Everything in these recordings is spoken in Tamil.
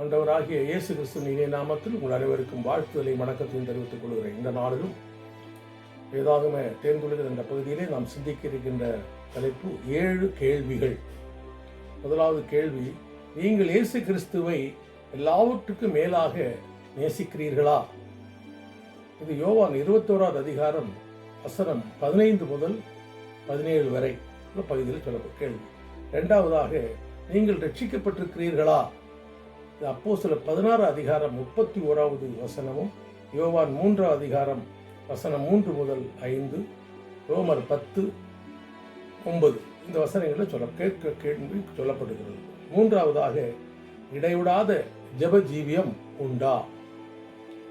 ஆண்டவராகிய இயேசு கிறிஸ்து இணைய நாமத்தில் உங்கள் அனைவருக்கும் வாழ்த்துதலை வணக்கத்தையும் தெரிவித்துக் கொள்கிறேன். இந்த நாளிலும் வேதாகம தேர்ந்தொழுகிற இந்த பகுதியிலே நாம் சிந்திக்க இருக்கின்ற தலைப்பு ஏழு கேள்விகள். முதலாவது கேள்வி நீங்கள் இயேசு கிறிஸ்துவை எல்லாவற்றுக்கும் மேலாக நேசிக்கிறீர்களா? இது யோவான் இருபத்தோராவது அதிகாரம் வசனம் பதினைந்து முதல் பதினேழு வரை. உள்ள பகுதியில் சொல்லப்பட்ட கேள்வி. இரண்டாவதாக நீங்கள் ரட்சிக்கப்பட்டிருக்கிறீர்களா? அப்போ சில பதினாறு அதிகாரம் முப்பத்தி ஓராவது வசனமும் யோவான் மூன்றாம் அதிகாரம் வசனம் மூன்று முதல் ஐந்து ரோமர் பத்து ஒன்பது. இந்த வசனங்களில் சொல்ல கேட்க கேள்வி சொல்லப்படுகிறது. மூன்றாவதாக இடைவிடாத ஜப ஜீவியம் உண்டா?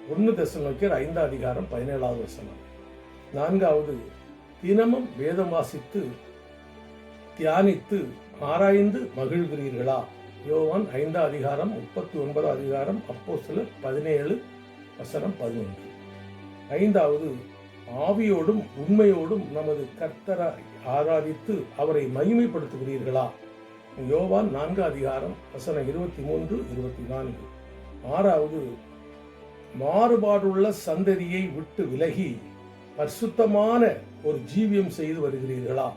ஒன்று தசனோக்கியர் ஐந்தாம் அதிகாரம் பதினேழாவது வசனம். நான்காவது தினமும் வேதம் வாசித்து தியானித்து ஆராய்ந்து மகிழ்கிறீர்களா? யோவான் ஐந்தாம் அதிகாரம் முப்பத்தி ஒன்பதாம் அதிகாரம் அப்போ சில பதினேழு வசனம் பதினொன்று. ஐந்தாவது ஆவியோடும் உண்மையோடும் நமது கர்த்தரை ஆராதித்து அவரை மகிமைப்படுத்துகிறீர்களா? யோவான் நான்காம் அதிகாரம் வசனம் இருபத்தி மூன்று இருபத்தி நான்கு ஆறாவது மாறுபாடுள்ள சந்ததியை விட்டு விலகி பரிசுத்தமான ஒரு ஜீவியம் செய்து வருகிறீர்களா?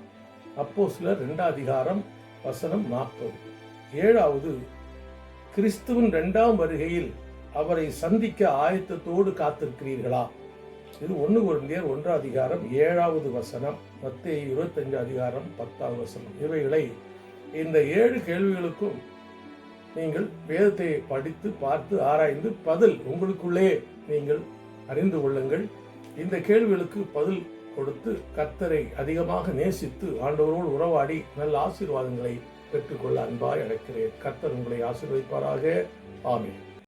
அப்போ சிலர் ரெண்டாம் அதிகாரம் வசனம் நாற்பது. ஏழாவது கிறிஸ்துவின் இரண்டாம் வருகையில் அவரை சந்திக்க ஆயத்தத்தோடு காத்திருக்கிறீர்களா? இது ஒன்று குழந்தையர் ஒன்றாம் அதிகாரம் ஏழாவது வசனம் மத்திய இருபத்தஞ்சு அதிகாரம் பத்தாவது வசனம். இவைகளை இந்த ஏழு கேள்விகளுக்கும் நீங்கள் வேதத்தை படித்து பார்த்து ஆராய்ந்து பதில் உங்களுக்குள்ளே நீங்கள் அறிந்து கொள்ளுங்கள். இந்த கேள்விகளுக்கு பதில் கொடுத்து கத்தரை அதிகமாக நேசித்து ஆண்டவரோடு உறவாடி நல்ல ஆசீர்வாதங்களை பெற்றுக்கொள்ள அன்பாய் அழைக்கிறேன். கர்த்தர் உங்களை ஆசீர்வதிப்பாராக. ஆமீன்.